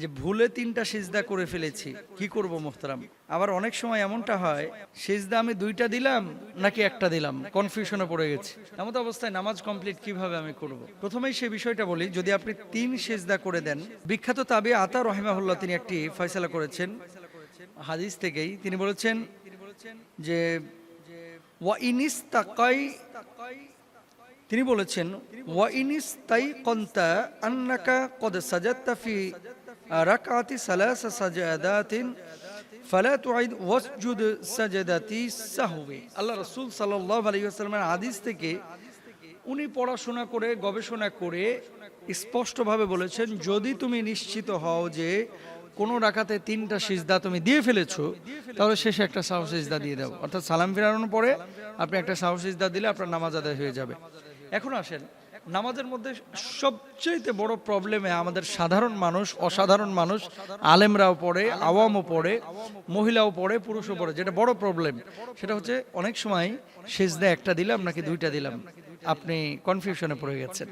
যে ভুলে তিনটা সিজদা করে ফেলেছি। কি করব মোহতারাম? আবার অনেক সময় এমনটা হয়, সিজদা আমি দুইটা দিলাম নাকি একটা দিলাম? কনফিউশনে পড়ে গেছি। এমন অবস্থায় নামাজ কমপ্লিট কীভাবে আমি করব? প্রথমেই সেই বিষয়টা বলি, যদি আপনি তিন সিজদা করে দেন, বিখ্যাত তাবি আতা রহিমাহুল্লাহ তিনি একটি ফয়সালা করেছেন। হাদিস থেকেই তিনি বলেছেন যে, ওয়া ইনিস তিনি বলেছেন, ওয়া ইনিস তাই কন্তা আন্নাকা কদ সাজাত্তা রাকাতি সালাসা সাজাদাতিন, ফালা তুআইদ ওয়াসজুদ সাজাদাতি সাহওয়ি। আল্লাহ রাসূল সাল্লাল্লাহু আলাইহি ওয়াসাল্লামের হাদিস থেকে উনি পড়াশোনা করে, গবেষণা করে স্পষ্টভাবে বলেছেন, যদি তুমি নিশ্চিত হও যে কোনো রাখাতে তিনটা সিজদা তুমি দিয়ে ফেলেছো, তাহলে শেষে একটা সাহস সিজদা দিয়ে দাও। অর্থাৎ সালাম ফিরানোর পরে আপনি একটা সাহস সিজদা দিলে আপনার নামাজ আদায় হয়ে যাবে। এখন আসেন নামাজের মধ্যে সবচেয়ে বড় প্রবলেমে আমাদের সাধারণ মানুষ, অসাধারণ মানুষ, আলেমরাও পড়ে, আওয়ামও পড়ে, মহিলাও পড়ে, পুরুষও পড়ে। যেটা বড় প্রবলেম সেটা হচ্ছে অনেক সময় সেজদা একটা দিলাম নাকি দুইটা দিলাম। আপনি কনফিউশনে পড়ে গেছেন।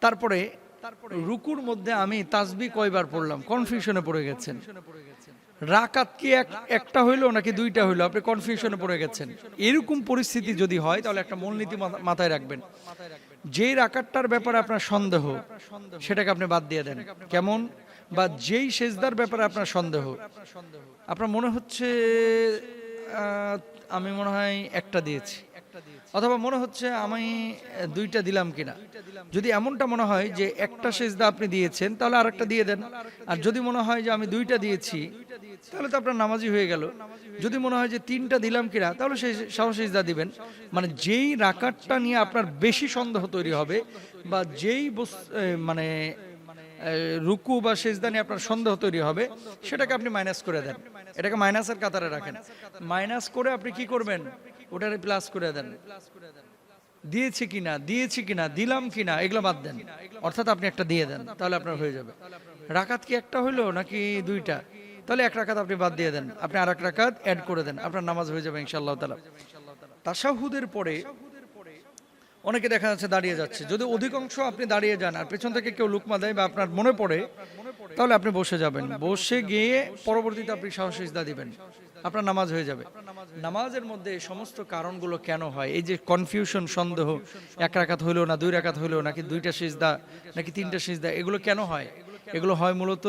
তারপরে রুকুর মধ্যে আমি তাসবি কয়বার পড়লাম? কনফিউশনে পড়ে গেছেন। রাকাত কি এক, একটা হইল নাকি দুইটা হইল? আপনি কনফিউশনে পড়ে গেছেন। এরকম পরিস্থিতি যদি হয়, তাহলে একটা মূলনীতি মাথা- মাথায় রাখবেন। যেই রাকাতটার ব্যাপারে আপনার সন্দেহ, সেটাকে আপনি বাদ দিয়ে দেন। কেমন? বা যেই সেজদার ব্যাপারে আপনার সন্দেহ, আপনার মনে হচ্ছে আমি মনে হয় একটা দিয়েছি। অথবা মনে হচ্ছে আমি দুইটা দিলাম কিনা। যদি এমনটা মনে হয় যে একটা সেজদা আপনি দিয়েছেন, তাহলে আরেকটা দিয়ে দেন। আর যদি মনে হয় যে আমি দুইটা দিয়েছি, তাহলে তো আপনার নামাজি হয়ে গেল। যদি মনে হয় যে তিনটা দিলাম কিনা, তাহলে সেই সাহস সেজদা দিবেন। মানে যেই রাকারটা নিয়ে আপনার বেশি সন্দেহ তৈরি হবে, বা যেই মানে রুকু বা সেজদা নিয়ে আপনার সন্দেহ তৈরি হবে, সেটাকে আপনি মাইনাস করে দেন। এটাকে মাইনাসের কাতারে রাখেন। মাইনাস করে আপনি কি করবেন? ওটারে প্লাস করে দেন। দিয়েছি কিনা? দিয়েছি কিনা? দিলাম কিনা? এগুলো বাদ দেন। অর্থাৎ আপনি একটা দিয়ে দেন, তাহলে আপনার হয়ে যাবে। রাকাত কি একটা হইল নাকি দুইটা? তাহলে এক রাকাত আপনি বাদ দিয়ে দেন। আপনি আর এক রাকাত অ্যাড করে দেন। আপনার নামাজ হয়ে যাবে ইনশাআল্লাহ তালা তাসাহুদের পরে অনেকে দেখা যাচ্ছে দাঁড়িয়ে যাচ্ছে। যদি অধিকাংশ আপনি দাঁড়িয়ে যান আর পেছন থেকে কেউ লুকমা দেয় বা আপনার মনে পড়ে, তাহলে আপনি বসে যাবেন। বসে গিয়ে পরবর্তীতে আপনি সাহসিজদা দিবেন। আপনার নামাজ হয়ে যাবে। নামাজের মধ্যে সমস্ত কারণগুলো কেন হয়? এই যে কনফিউশন সন্দেহ, এক রাকাত হইল না, দুই রাকাত হইল নাকি দুইটা সিজদা, নাকি তিনটা সিজদা, এগুলো কেন হয়? এগুলো হয় মূলত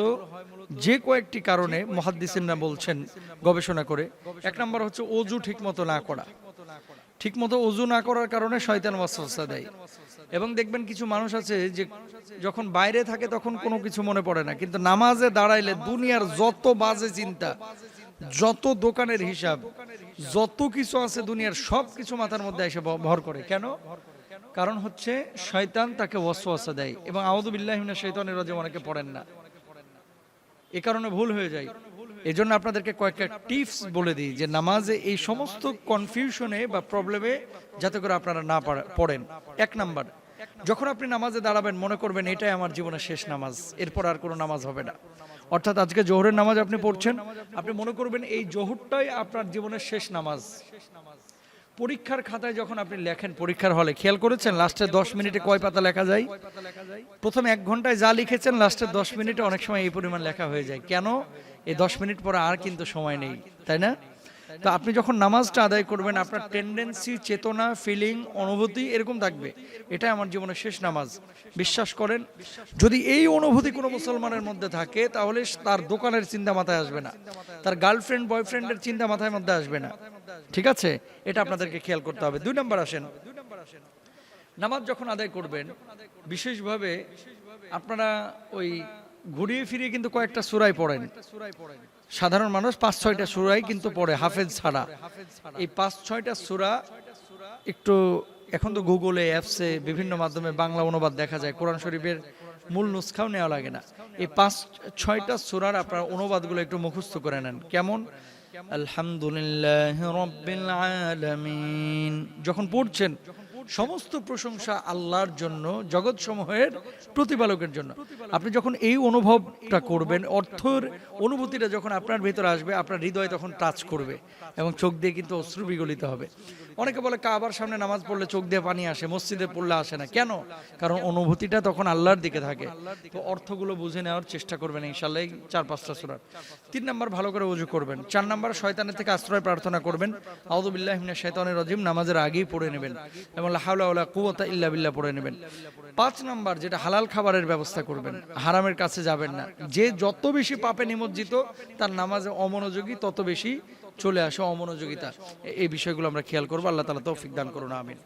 যে কয়েকটি কারণে মহাদ্দিসিনরা বলছেন গবেষণা করে। এক নম্বর হচ্ছে অজু ঠিকমতো না করা। ঠিকমতো অজু না করার কারণে শয়তান ওয়াসওয়াসা দেয়। এবং দেখবেন কিছু মানুষ আছে যে যখন বাইরে থাকে তখন কোনো কিছু মনে পড়ে না। কিন্তু নামাজে দাঁড়াইলে দুনিয়ার যত বাজে চিন্তা, যত দোকানের হিসাব, যত কিছু আছে দুনিয়ার সব কিছু মাথার মধ্যে এসে ভর করে। কেন? কারণ হচ্ছে শয়তান তাকে ওয়াসওয়াসা দেয়। এবং আউযুবিল্লাহি শৈতানের রাজে অনেকে পড়েন না। এ কারণে ভুল হয়ে যায়। এই জন্য আপনাদেরকে কয়েকটা টিপস বলে দিই যে নামাজে এই সমস্ত কনফিউশনে বা প্রবলেমে যাতে করে আপনারা না পড়েন। এক নাম্বার, যখন আপনি নামাজে দাঁড়াবেন, মনে করবেন এটাই আমার জীবনের শেষ নামাজ, এরপর আর কোনো নামাজ হবে না। অর্থাৎ আজকে জোহরের নামাজ আপনি পড়ছেন, আপনি মনে করবেন এই জোহরটাই আপনার জীবনের শেষ নামাজ। পরীক্ষার খাতায় যখন আপনি লেখেন পরীক্ষার হলে খেয়াল করেছেন? লাস্টের দশ মিনিটে কয় পাতা লেখা যায়? প্রথম এক ঘন্টায় যা লিখেছেন লাস্টের দশ মিনিটে অনেক সময় এই পরিমাণ লেখা হয়ে যায়। কেন? এই দশ মিনিট পরে আর কিন্তু সময় নেই তাই না? তো আপনি যখন নামাজটা আদায় করবেন আপনার টেন্ডেন্সি চেতনা ফিলিং অনুভূতি এরকম থাকবে। এটা আমার জীবনের শেষ নামাজ। বিশ্বাস করেন যদি এই অনুভূতি কোনো মুসলমানের মধ্যে থাকে তাহলে তার দোকানের চিন্তা মাথায় আসবে না। তার গার্লফ্রেন্ড বয়ফ্রেন্ডের চিন্তা মাথায় মধ্যে আসবে না। ঠিক আছে? এটা আপনাদেরকে খেয়াল করতে হবে। দুই নম্বর আসেন। নামাজ যখন আদায় করবেন, বিশেষভাবে আপনারা ওই ঘুরিয়ে ফিরিয়ে কিন্তু কয়েকটা সুরাই পড়েন। সাধারণ মানুষ পাঁচ ছয়টা সুরাই কিন্তু পড়ে, হাফেজ ছাড়া। এই পাঁচ ছয়টা সুরা একটু এখন তো গুগলে, অ্যাপসে, বিভিন্ন মাধ্যমে বাংলা অনুবাদ দেখা যায়। কোরআন শরীফের মূল নুসখাও নেওয়া লাগে না। এই পাঁচ ছয়টা সুরার আপনার অনুবাদগুলো একটু মুখস্থ করে নেন। কেমন? আলহামদুলিল্লাহ রব্বিল আলামিন যখন পড়ছেন সমস্ত প্রশংসা আল্লাহর জন্য জগৎ সমূহের প্রতিপালকের জন্য। আপনি যখন এই অনুভবটা করবেন, অর্থের অনুভূতিটা যখন আপনার ভিতরে আসবে, আপনার হৃদয় তখন টাচ করবে এবং চোখ দিয়ে কিন্তু অশ্রু বিগলিত হবে। অনেকে বলে, কাবার সামনে নামাজ পড়লে চোখ দিয়ে পানি আসে, মসজিদে পড়লে আসে না। কেন? কারণ অনুভূতিটা তখন আল্লাহর দিকে থাকে। তো অর্থগুলো বুঝে নেওয়ার চেষ্টা করবেন ইনশাল্লাহ চার, পাঁচটা সুরার। তিন নাম্বার ভালো করে উজু করবেন। চার নম্বর শয়তানের থেকে আশ্রয় প্রার্থনা করবেন। আউদুবিল্লাহ শৈতানের রজিম, নামাজের আগেই পড়ে নেবেন। এবং হাওলা উলা কুওয়াতা ইল্লা বিল্লা পড়ে নেবেন। পাঁচ নাম্বার যেটা হালাল খাবারের ব্যবস্থা করবেন, হারামের কাছে যাবেন না। যে যত বেশি পাপে নিমজ্জিত, তার নামাজে অমনোযোগী তত বেশি চলে আসে অমনোযোগিতা। এই বিষয়গুলো আমরা খেয়াল করব। আল্লাহ তালা তৌফিক দান করুন, আমিন।